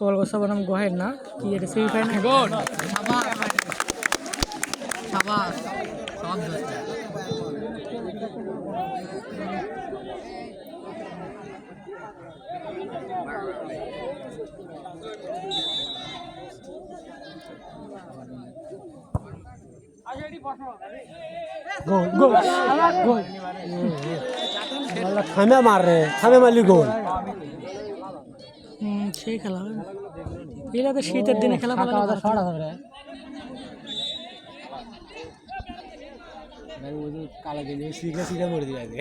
কলকাতা বনাম গোহের না? কি এটা সেমিফাইনাল গোল! সাবাস! সব দোস্ত গোল গোল গোল। থামে মার রে থামে মারলি গোল। হুম সেই খেলা এগুলো তো শীতের দিনে খেলা কালো মরে আগে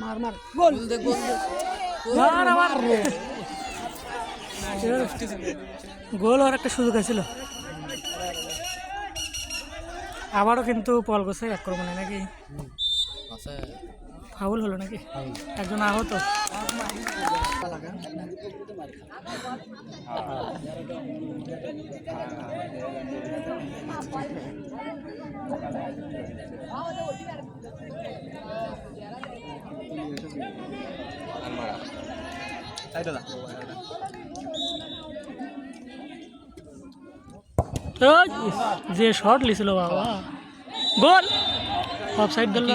মার মার। গোল। আমার গোল আর একটা সুযোগ আছিল আবারও কিন্তু পল গোসাই আক্রমণে নাকি? ফাউল হলো নাকি? একজন আহত। ওই, যে শট লিছিল বাবা। গোল! অফ সাইড দিল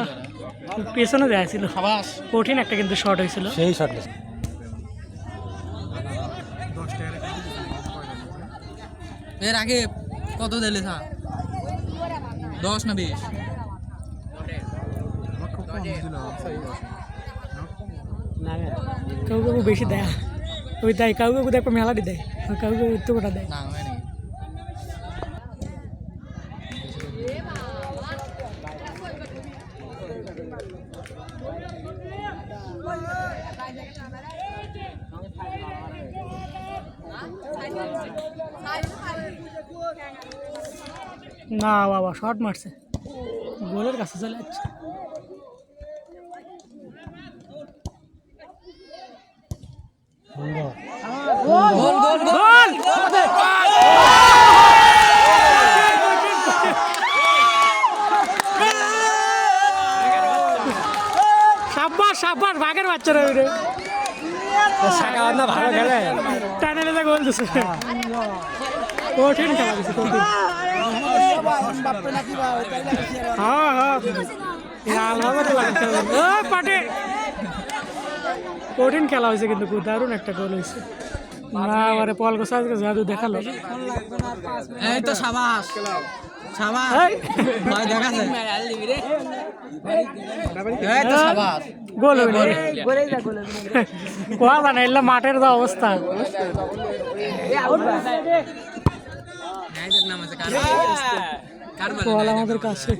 পেছনে দেয়া ছিল। কঠিন একটা কিন্তু শট হয়েছিল। সেই শর্ট এর আগে কত দিলে থা দশ না বিশ? কাউ কাউ বেশি দেয় ওই দেয় কাউ কাউ দেখো মেলাটি দেয় আর কাউ কাউ উত্তর কোটা দেয় না হয় নাকি না বাবা শট মারছে গোলের কাছে চলে যাচ্ছে গোল গোল গোল সাব্বাস সাব্বাস বাঘের বাচ্চারা ওই রে ভালো খেলে টানে লেগে গোল দিছে কঠিন খেলা দিছে কঠিন হ্যাঁ হ্যাঁ লাল হবে তো লাগছে ও পাটে কঠিন খেলা হয়েছে কিন্তু খুব দারুণ একটা গোল হয়েছে না আবার পল গোসা জাদু দেখাল এই তো সাবাস সাবাস এই তো সাবাস গোল কোয়া এলে মাঠের যা অবস্থা এই নাম আছে কার কার আমাদের কাছে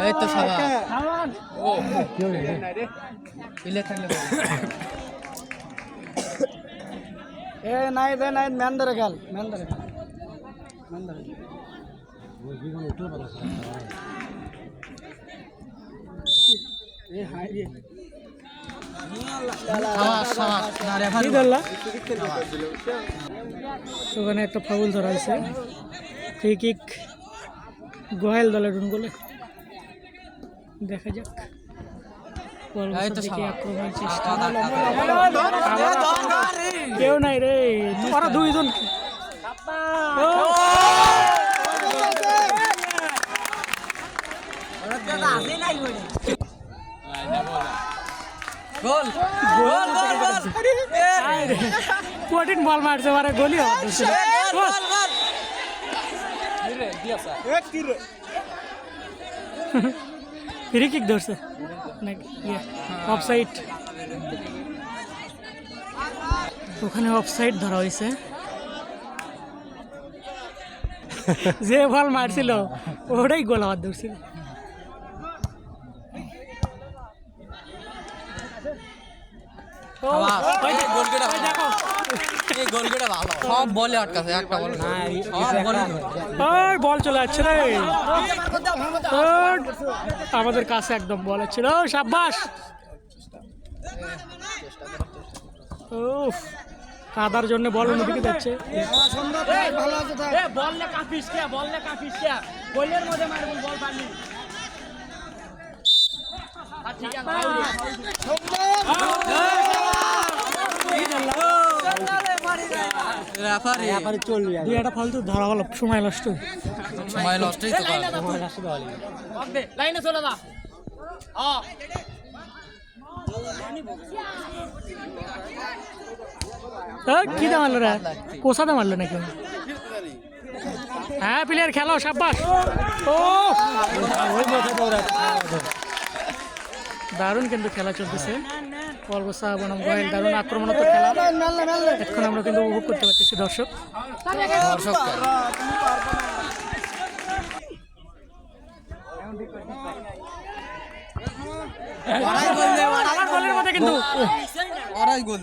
এই তো সাবাস পিলে থাকলে এ নাই দে নাই ম্যান ধরে খেল ম্যান ধরে ম্যান ধরে সাবাস সাবাস রে। ওখানে একটা ফাউল ধরা হয়েছে ফ্রি কিক গোহেল দলের রুন গোলে দেখা যাক কেউ নাই রে। ওরা দুইজন ও! গোল গোল গোল গোল কঠিন বল মারছে মারে গলি ফ্রি কিক ধরছে। অফসাইড ওখানে অফসাইড ধরা হয়েছে। যে বল মারছিল ওটাই গোল হওয়ার ধরছিল ও, সাবাস। ওই যে- গোল কেটে ওই দেখো এই গোল করে ভালো বলে বল না বলে বল চলে যাচ্ছে আমাদের কাছে একদম বল ছিল সাব্বাস। কাদার জন্য বল অন্যদিকে যাচ্ছে। রেফারি এবারে চলবি দুই একটা ফালতু ধরা হলো সময় নষ্ট। সময় নষ্টই তো। লাইনে চলে মারলো রে? কোসাতে মারলো নাকি? হ্যাঁ প্লেয়ার খেলো সাব্বাস। ও! দারুণ কিন্তু খেলা চলতেছে। বনাম গোয়েল দারুণ আক্রমণাত্মক খেলা। এখন আমরা কিন্তু উপভোগ করতে পারতেছি দর্শক। দর্শক। কিন্তু ওরাই গোল